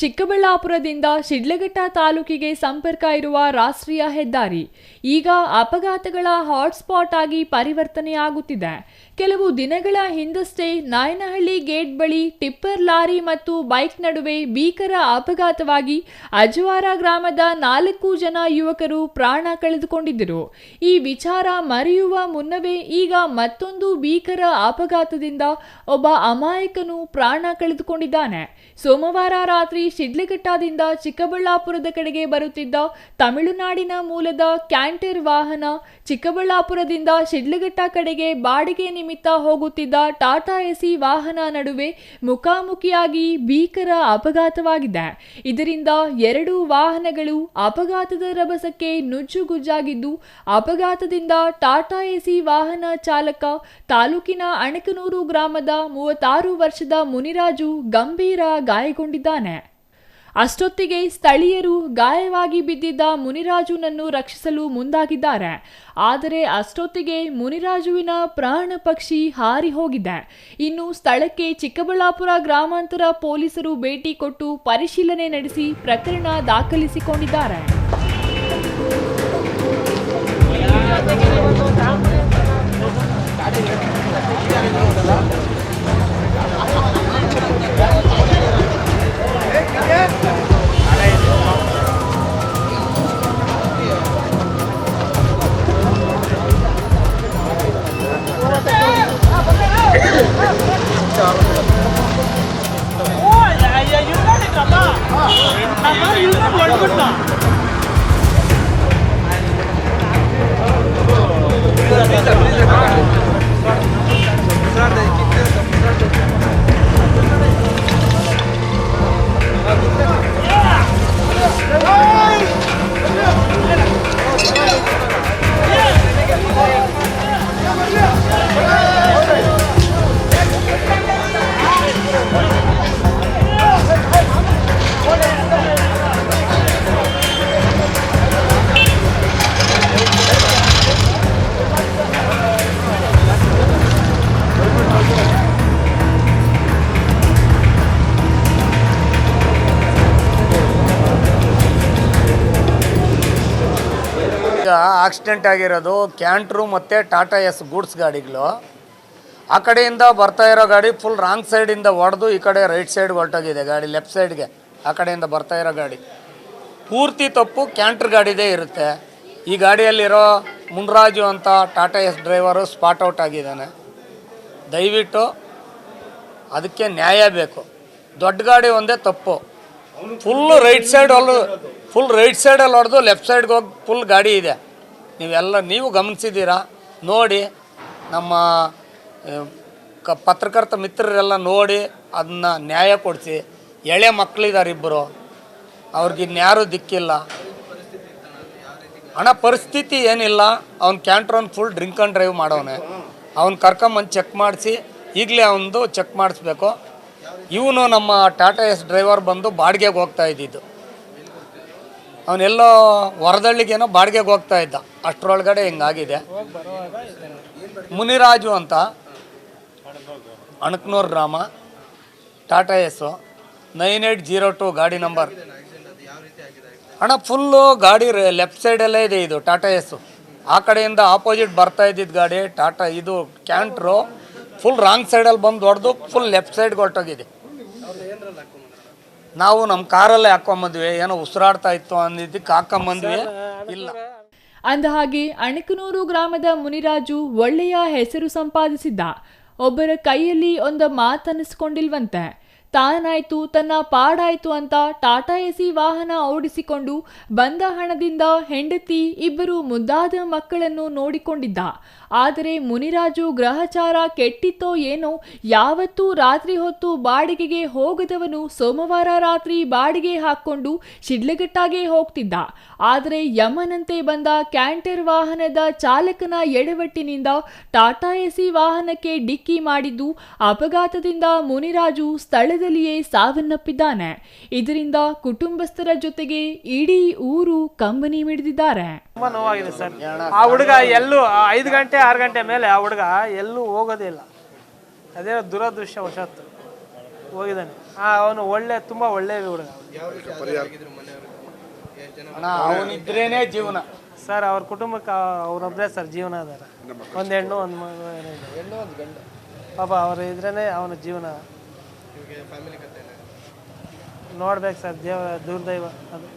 ಚಿಕ್ಕಬಳ್ಳಾಪುರದಿಂದ ಶಿಡ್ಲಘಟ್ಟ ತಾಲೂಕಿಗೆ ಸಂಪರ್ಕ ಇರುವ ರಾಷ್ಟ್ರೀಯ ಹೆದ್ದಾರಿ ಈಗ ಅಪಘಾತಗಳ ಹಾಟ್ಸ್ಪಾಟ್ ಆಗಿ ಪರಿವರ್ತನೆಯಾಗುತ್ತಿದೆ. ಕೆಲವು ದಿನಗಳ ಹಿಂದಷ್ಟೇ ನಾಯನಹಳ್ಳಿ ಗೇಟ್ ಬಳಿ ಟಿಪ್ಪರ್ ಲಾರಿ ಮತ್ತು ಬೈಕ್ ನಡುವೆ ಭೀಕರ ಅಪಘಾತವಾಗಿ ಅಜವಾರ ಗ್ರಾಮದ ನಾಲ್ಕು ಜನ ಯುವಕರು ಪ್ರಾಣ ಕಳೆದುಕೊಂಡಿದ್ದರು. ಈ ವಿಚಾರ ಮರೆಯುವ ಮುನ್ನವೇ ಈಗ ಮತ್ತೊಂದು ಭೀಕರ ಅಪಘಾತದಿಂದ ಒಬ್ಬ ಅಮಾಯಕನು ಪ್ರಾಣ ಕಳೆದುಕೊಂಡಿದ್ದಾನೆ. ಸೋಮವಾರ ರಾತ್ರಿ ಶಿಡ್ಲಘಟ್ಟದಿಂದ ಚಿಕ್ಕಬಳ್ಳಾಪುರದ ಕಡೆಗೆ ಬರುತ್ತಿದ್ದ ತಮಿಳುನಾಡಿನ ಮೂಲದ ಕ್ಯಾಂಟರ್ ವಾಹನ ಚಿಕ್ಕಬಳ್ಳಾಪುರದಿಂದ ಶಿಡ್ಲಘಟ್ಟ ಕಡೆಗೆ ಬಾಡಿಗೆ ನಿಮಿತ್ತ ಹೋಗುತ್ತಿದ್ದ ಟಾಟಾ ಎಸಿ ವಾಹನ ನಡುವೆ ಮುಖಾಮುಖಿಯಾಗಿ ಭೀಕರ ಅಪಘಾತವಾಗಿದೆ. ಇದರಿಂದ ಎರಡು ವಾಹನಗಳು ಅಪಘಾತದ ರಭಸಕ್ಕೆ ನುಜ್ಜುಗುಜ್ಜಾಗಿದ್ದು, ಅಪಘಾತದಿಂದ ಟಾಟಾ ಎಸಿ ವಾಹನ ಚಾಲಕ ತಾಲೂಕಿನ ಅಣಕನೂರು ಗ್ರಾಮದ ಮೂವತ್ತಾರು ವರ್ಷದ ಮುನಿರಾಜು ಗಂಭೀರ ಗಾಯಗೊಂಡಿದ್ದಾನೆ. ಅಷ್ಟೊತ್ತಿಗೆ ಸ್ಥಳೀಯರು ಗಾಯವಾಗಿ ಬಿದ್ದಿದ್ದ ಮುನಿರಾಜುನನ್ನು ರಕ್ಷಿಸಲು ಮುಂದಾಗಿದ್ದಾರೆ. ಆದರೆ ಅಷ್ಟೊತ್ತಿಗೆ ಮುನಿರಾಜುವಿನ ಪ್ರಾಣ ಪಕ್ಷಿ ಹಾರಿ ಹೋಗಿದೆ. ಇನ್ನು ಸ್ಥಳಕ್ಕೆ ಚಿಕ್ಕಬಳ್ಳಾಪುರ ಗ್ರಾಮಾಂತರ ಪೊಲೀಸರು ಭೇಟಿ ಕೊಟ್ಟು ಪರಿಶೀಲನೆ ನಡೆಸಿ ಪ್ರಕರಣ ದಾಖಲಿಸಿಕೊಂಡಿದ್ದಾರೆ. ಈಗ ಆಕ್ಸಿಡೆಂಟ್ ಆಗಿರೋದು ಕ್ಯಾಂಟ್ರು ಮತ್ತು ಟಾಟಾ ಎಸ್ ಗೂಡ್ಸ್ ಗಾಡಿಗಳು. ಆ ಕಡೆಯಿಂದ ಬರ್ತಾ ಇರೋ ಗಾಡಿ ಫುಲ್ ರಾಂಗ್ ಸೈಡಿಂದ ಹೊಡೆದು ಈ ಕಡೆ ರೈಟ್ ಸೈಡ್ಗೆ ಹೊರಟೋಗಿದೆ ಗಾಡಿ ಲೆಫ್ಟ್ ಸೈಡ್ಗೆ ಆ ಕಡೆಯಿಂದ ಬರ್ತಾ ಇರೋ ಗಾಡಿ. ಪೂರ್ತಿ ತಪ್ಪು ಕ್ಯಾಂಟ್ರ್ ಗಾಡಿದೇ ಇರುತ್ತೆ. ಈ ಗಾಡಿಯಲ್ಲಿರೋ ಮುನ್ರಾಜು ಅಂತ Tata Ace driver spot out ಆಗಿದ್ದಾನೆ. ದಯವಿಟ್ಟು ಅದಕ್ಕೆ ನ್ಯಾಯ ಬೇಕು. ದೊಡ್ಡ ಗಾಡಿ ಒಂದೇ ತಪ್ಪು. ಫುಲ್ಲು ರೈಟ್ ಸೈಡ್ ಹೊಲ್ ಫುಲ್ ರೈಟ್ ಸೈಡಲ್ಲಿ ಹೊಡೆದು ಲೆಫ್ಟ್ ಸೈಡ್ಗೆ ಹೋಗಿ ಫುಲ್ ಗಾಡಿ ಇದೆ. ನೀವೆಲ್ಲ ನೀವು ಗಮನಿಸಿದ್ದೀರಾ? ನೋಡಿ, ನಮ್ಮ ಕ, ಪತ್ರಕರ್ತ ಮಿತ್ರರೆಲ್ಲ ನೋಡಿ ಅದನ್ನ ನ್ಯಾಯ ಕೊಡಿಸಿ. ಎಳೆ ಮಕ್ಕಳಿದ್ದಾರೆ ಇಬ್ಬರು ಅವ್ರಿಗೆ ಇನ್ಯಾರೂ ದಿಕ್ಕಿಲ್ಲ. ಹಣ ಪರಿಸ್ಥಿತಿ ಏನಿಲ್ಲ, ಅವ್ನ ಕ್ಯಾಂಟ್ರೋನ್ ಫುಲ್ ಡ್ರಿಂಕ್ ಆ್ಯಂಡ್ ಡ್ರೈವ್ ಮಾಡೋನೆ ಅವ್ನು ಕರ್ಕೊಂಬಂದು ಚೆಕ್ ಮಾಡಿಸಿ, ಈಗಲೇ ಅವನದು ಚೆಕ್ ಮಾಡಿಸ್ಬೇಕು. ಇವನು ನಮ್ಮ ಟಾಟಾ ಎಸ್ ಡ್ರೈವರ್ ಬಂದು ಬಾಡಿಗೆಗೆ ಹೋಗ್ತಾ ಇದ್ದಿದ್ದು. ಅವನೆಲ್ಲೋ ಹೊರದಳ್ಳಿಗೇನೋ ಬಾಡಿಗೆಗೆ ಹೋಗ್ತಾ ಇದ್ದ. ಅಷ್ಟರೊಳಗಡೆ ಹಿಂಗಾಗಿದೆ. ಮುನಿರಾಜು ಅಂತ. ಅಣಕನೂರು ಗ್ರಾಮ. Tata Ace. Nine eight zero two ಗಾಡಿ ನಂಬರ್. ಅಣ್ಣ, ಫುಲ್ಲು ಗಾಡಿ ಲೆಫ್ಟ್ ಸೈಡಲ್ಲೇ ಇದೆ ಇದು, ಟಾಟಾ ಎಸ್ಸು. ಆ ಕಡೆಯಿಂದ ಆಪೋಸಿಟ್ ಬರ್ತಾ ಇದ್ದಿದ್ದು ಗಾಡಿ, ಟಾಟಾ ಇದು ಕ್ಯಾಂಟ್ರು. ಫುಲ್ ರಾಂಗ್ ಸೈಡಲ್ಲಿ ಬಂದು ಹೊಡೆದು, ಫುಲ್ ಲೆಫ್ಟ್ ಸೈಡ್ಗೆ ಹೊರಟೋಗಿದೆ. ನಾವು ನಮ್ಮ ಕಾರಲ್ಲೇ ಹಾಕೊಂಬಂದ್ವಿ ಏನೋ ಉಸಿರಾಡ್ತಾ ಇತ್ತು ಅಂದಿದ್ದಕ್ಕೆ ಹಾಕೊಂಬಂದ್ವಿ. ಇಲ್ಲ. ಅಂದಹಾಗೆ ಅಣಕನೂರು ಗ್ರಾಮದ ಮುನಿರಾಜು ಒಳ್ಳೆಯ ಹೆಸರು ಸಂಪಾದಿಸಿದ್ದ. ಒಬ್ಬರ ಕೈಯಲ್ಲಿ ಒಂದು ಮಾತನ್ನಿಸ್ಕೊಂಡಿಲ್ವಂತೆ. ತಾನಾಯ್ತು, ತನ್ನ ಪಾಡಾಯ್ತು ಅಂತ ಟಾಟಾ ಎಸಿ ವಾಹನ ಓಡಿಸಿಕೊಂಡು ಬಂದ ಹಣದಿಂದ ಹೆಂಡತಿ ಇಬ್ಬರು ಮುದ್ದಾದ ಮಕ್ಕಳನ್ನು ನೋಡಿಕೊಂಡಿದ್ದ. ಆದರೆ ಮುನಿರಾಜು ಗ್ರಹಚಾರ ಕೆಟ್ಟಿತ್ತೋ ಏನೋ, ಯಾವತ್ತೂ ರಾತ್ರಿ ಹೊತ್ತು ಬಾಡಿಗೆಗೆ ಹೋಗದವನು ಸೋಮವಾರ ರಾತ್ರಿ ಬಾಡಿಗೆ ಹಾಕ್ಕೊಂಡು ಶಿಡ್ಲಗಟ್ಟಾಗೆ ಹೋಗ್ತಿದ್ದ. ಆದರೆ ಯಮನಂತೆ ಬಂದ ಕ್ಯಾಂಟರ್ ವಾಹನದ ಚಾಲಕನ ಎಡವಟ್ಟಿನಿಂದ ಟಾಟಾ ಎಸಿ ವಾಹನಕ್ಕೆ ಡಿಕ್ಕಿ ಮಾಡಿದ್ದು ಅಪಘಾತದಿಂದ ಮುನಿರಾಜು ಸ್ಥಳದಲ್ಲಿಯೇ ಸಾವನ್ನಪ್ಪಿದ್ದಾನೆ. ಇದರಿಂದ ಕುಟುಂಬಸ್ಥರ ಜೊತೆಗೆ ಇಡೀ ಊರು ಕಂಬನಿ ಮಿಡಿದಿದ್ದಾರೆ. ತುಂಬಾ ನೋವಾಗಿದೆ ಸರ್. ಆ ಹುಡುಗ ಎಲ್ಲೂ ಐದು ಗಂಟೆ ಆರು ಗಂಟೆ ಮೇಲೆ ಆ ಹುಡುಗ ಎಲ್ಲೂ ಹೋಗೋದೇ ಇಲ್ಲ. ಅದೇ ದುರದೃಷ್ಟವಶಾತ್ತು ಹೋಗಿದ್ದಾನೆ. ಆ ಅವನು ಒಳ್ಳೆ ತುಂಬಾ ಒಳ್ಳೆ ಹುಡುಗ. ಅಣ್ಣ ಅವನಿದ್ರೇನೆ ಜೀವನ. ಸರ್ ಅವ್ರ ಕುಟುಂಬಕ್ಕೆ ಅವ್ರೊಬ್ಬರೇ ಸರ್ ಜೀವನ ಅದಾರ. ಒಂದು ಹೆಣ್ಣು ಒಂದು ಮಗು ಪಾಪ ಅವ್ರ ಇದ್ರೇನೆ ಅವನ ಜೀವನ. ನೋಡ್ಬೇಕು ಸರ್ ದೇವ ದುರ್ದೈವ ಅದು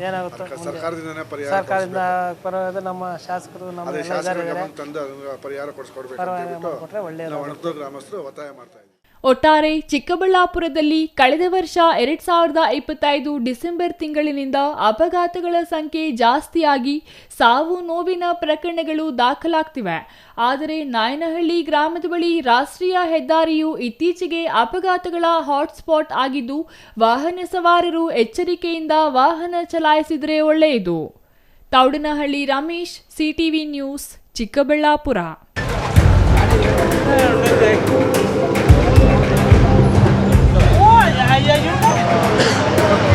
ಏನಾಗುತ್ತೋ. ಸರ್ಕಾರದಿಂದನೇ ಪರಿಹಾರ ಸರ್ಕಾರದಿಂದ ಪರವಾಗಿ ನಮ್ಮ ಶಾಸಕರು ನಮ್ಮ ಎಲ್ಲ ತಂದು ಪರಿಹಾರ ಕೊಡಿಸ್ಕೊಡ್ಬೇಕು ಅಂತ ಹೇಳ್ಬಿಟ್ಟು ಒಳ್ಳೆಯದು ಗ್ರಾಮಸ್ಥರು ಒತ್ತಾಯ ಮಾಡ್ತಾ ಒಟ್ಟಾರೆ ಚಿಕ್ಕಬಳ್ಳಾಪುರದಲ್ಲಿ ಕಳೆದ ವರ್ಷ ಎರಡ್ ಸಾವಿರದ ಇಪ್ಪತ್ತೈದು ಡಿಸೆಂಬರ್ ತಿಂಗಳಿನಿಂದ ಅಪಘಾತಗಳ ಸಂಖ್ಯೆ ಜಾಸ್ತಿಯಾಗಿ ಸಾವು ನೋವಿನ ಪ್ರಕರಣಗಳು ದಾಖಲಾಗ್ತಿವೆ. ಆದರೆ ನಾಯನಹಳ್ಳಿ ಗ್ರಾಮದ ಬಳಿ ರಾಷ್ಟ್ರೀಯ ಹೆದ್ದಾರಿಯು ಇತ್ತೀಚೆಗೆ ಅಪಘಾತಗಳ ಹಾಟ್ಸ್ಪಾಟ್ ಆಗಿದ್ದು, ವಾಹನ ಸವಾರರು ಎಚ್ಚರಿಕೆಯಿಂದ ವಾಹನ ಚಲಾಯಿಸಿದರೆ ಒಳ್ಳೆಯದು. Taudanahalli Ramesh, CTV news, Chikkaballapura. Ayuda?